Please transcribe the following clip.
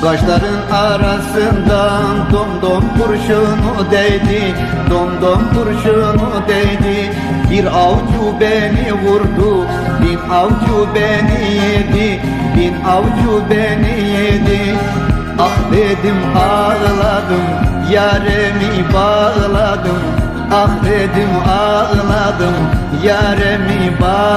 Taşların arasından dom dom kurşunu değdi Dom dom kurşunu değdi. Bir avcı beni vurdu Bin avcı beni yedi Bin avcı beni yedi. Ah dedim ağladım Yaremi bağladım. Ah dedim ağladım Yaremi bağladım.